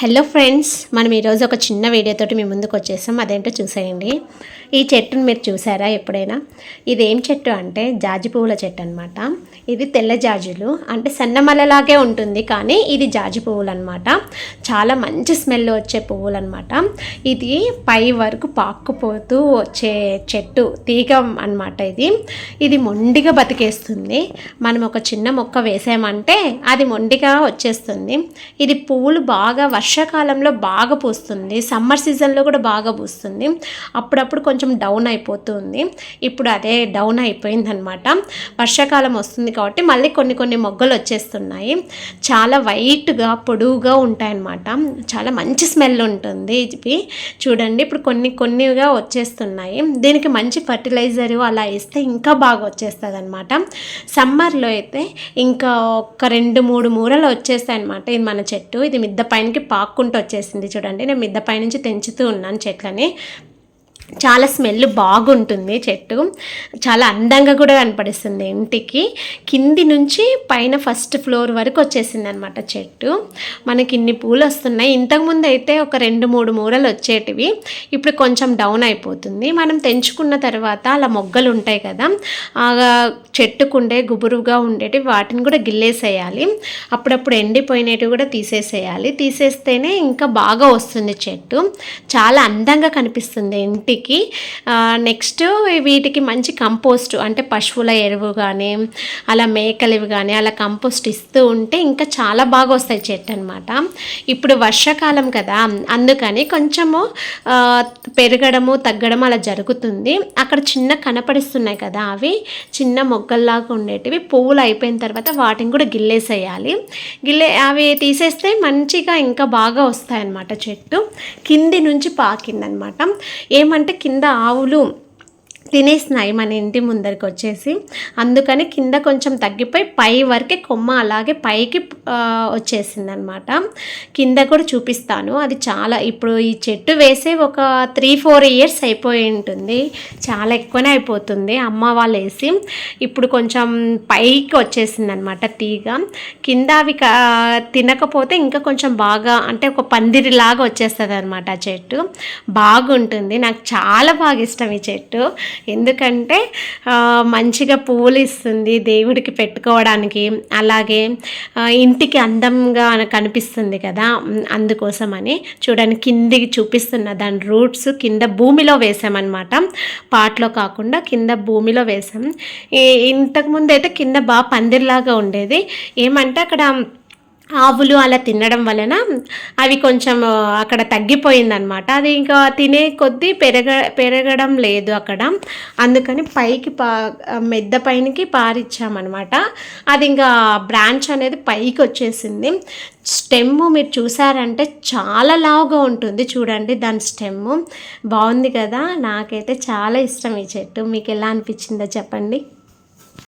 Hello friends మనం ఈరోజు ఒక చిన్న వీడియోతోటి మీ ముందుకు వచ్చేసాం. అదేంటో చూసేయండి. ఈ చెట్టును మీరు చూసారా ఎప్పుడైనా? ఇది ఏం చెట్టు అంటే జాజి పువ్వుల చెట్టు అనమాట ఇది తెల్ల జాజులు. అంటే సన్నమల్లలాగే ఉంటుంది కానీ ఇది జాజి పువ్వులు అనమాట చాలా మంచి స్మెల్ వచ్చే పువ్వులు అనమాట ఇది పై వరకు పాక్కుపోతూ వచ్చే చెట్టు తీగ అనమాట ఇది. ఇది మొండిగా బతికేస్తుంది. మనం ఒక చిన్న మొక్క వేసామంటే అది మొండిగా వచ్చేస్తుంది. ఇది పువ్వులు బాగా వర్షాకాలంలో బాగా పూస్తుంది. సమ్మర్ సీజన్లో కూడా బాగా పూస్తుంది. అప్పుడప్పుడు కొంచెం డౌన్ అయిపోతుంది. ఇప్పుడు అదే డౌన్ అయిపోయిందనమాట వర్షాకాలం వస్తుంది కాబట్టి మళ్ళీ కొన్ని కొన్ని మొగ్గలు వచ్చేస్తున్నాయి. చాలా వైట్గా పొడువుగా ఉంటాయన్నమాట. చాలా మంచి స్మెల్ ఉంటుంది ఇవి. చూడండి ఇప్పుడు కొన్ని కొన్నిగా వచ్చేస్తున్నాయి. దీనికి మంచి ఫర్టిలైజర్ అలా ఇస్తే ఇంకా బాగా వచ్చేస్తుంది అనమాట సమ్మర్లో అయితే ఇంకా ఒక రెండు మూడు మూరలు వచ్చేస్తాయి అనమాట ఇది మన చెట్టు. ఇది మిద్ద పైనకి పాక్కుంటూ వచ్చేసింది. చూడండి నేను మిద్ద పైనుంచి తెంచుతూ ఉన్నాను చెట్లని. చాలా స్మెల్ బాగుంటుంది చెట్టు. చాలా అందంగా కూడా కనపడిస్తుంది ఇంటికి. కింది నుంచి పైన ఫస్ట్ ఫ్లోర్ వరకు వచ్చేసింది అనమాట చెట్టు. మనకి ఇన్ని పూలు వస్తున్నాయి. ఇంతకుముందు అయితే ఒక రెండు మూడు మూరలు వచ్చేటివి. ఇప్పుడు కొంచెం డౌన్ అయిపోతుంది. మనం తెంచుకున్న తర్వాత అలా మొగ్గలు ఉంటాయి కదా ఆ చెట్టుకుండే గుబురుగా ఉండేవి వాటిని కూడా గిల్లేసేయాలి. అప్పుడప్పుడు ఎండిపోయినవి కూడా తీసేసేయాలి. తీసేస్తేనే ఇంకా బాగా వస్తుంది చెట్టు. చాలా అందంగా కనిపిస్తుంది ఇంటికి వీటికి నెక్స్ట్ వీటికి మంచి కంపోస్ట్ అంటే పశువుల ఎరువు కానీ అలా మేకలివి కానీ అలా కంపోస్ట్ ఇస్తూ ఉంటే ఇంకా చాలా బాగా వస్తాయి చెట్టు అనమాట ఇప్పుడు వర్షాకాలం కదా అందుకని కొంచెము పెరగడము తగ్గడము అలా జరుగుతుంది. అక్కడ చిన్న కనపడిస్తున్నాయి కదా అవి. చిన్న మొగ్గల్లాగా ఉండేటివి. పువ్వులు అయిపోయిన తర్వాత వాటిని కూడా గిల్లేసేయాలి. గిల్లే అవి తీసేస్తే మంచిగా ఇంకా బాగా వస్తాయన్నమాట చెట్టు. కింది నుంచి పాకిందనమాట ఏమంటే కింద ఆవులు తినేసినాయి మన ఇంటి ముందరికి వచ్చేసి అందుకని కింద కొంచెం తగ్గిపోయి పై వరకే కొమ్మ అలాగే పైకి వచ్చేసింది అనమాట కింద కూడా చూపిస్తాను. అది చాలా ఇప్పుడు ఈ చెట్టు వేసే ఒక త్రీ ఫోర్ ఇయర్స్ అయిపోయి ఉంటుంది. చాలా ఎక్కువనే అయిపోతుంది. అమ్మ వాళ్ళు వేసి ఇప్పుడు కొంచెం పైకి వచ్చేసింది అనమాట తీగ. కింద అవి తినకపోతే ఇంకా కొంచెం బాగా అంటే ఒక పందిరిలాగా వచ్చేస్తుంది అనమాట ఆ చెట్టు. బాగుంటుంది. నాకు చాలా బాగా ఇష్టం ఈ చెట్టు. ఎందుకంటే మంచిగా పువ్వులు ఇస్తుంది దేవుడికి పెట్టుకోవడానికి. అలాగే ఇంటికి అందంగా కనిపిస్తుంది కదా అందుకోసమని చూడండి కిందికి చూపిస్తున్న దాని రూట్స్ కింద భూమిలో వేసామన్నమాట. పాట్లో కాకుండా కింద భూమిలో వేసాం. ఇంతకుముందు అయితే కింద బాగా పందిర్లాగా ఉండేది. ఏమంటే అక్కడ ఆవులు అలా తినడం వలన అవి కొంచెం అక్కడ తగ్గిపోయిందనమాట అది ఇంకా తినే కొద్దీ పెరగ పెరగడం లేదు అక్కడ. అందుకని పైకి పా మెద్ద పైనకి పారిచ్చామన్నమాట. అది ఇంకా బ్రాంచ్ అనేది పైకి వచ్చేసింది. స్టెమ్ మీరు చూసారంటే చాలా లావుగా ఉంటుంది చూడండి దాని స్టెమ్. బాగుంది కదా? నాకైతే చాలా ఇష్టం ఈ చెట్టు. మీకు ఎలా అనిపించిందో చెప్పండి.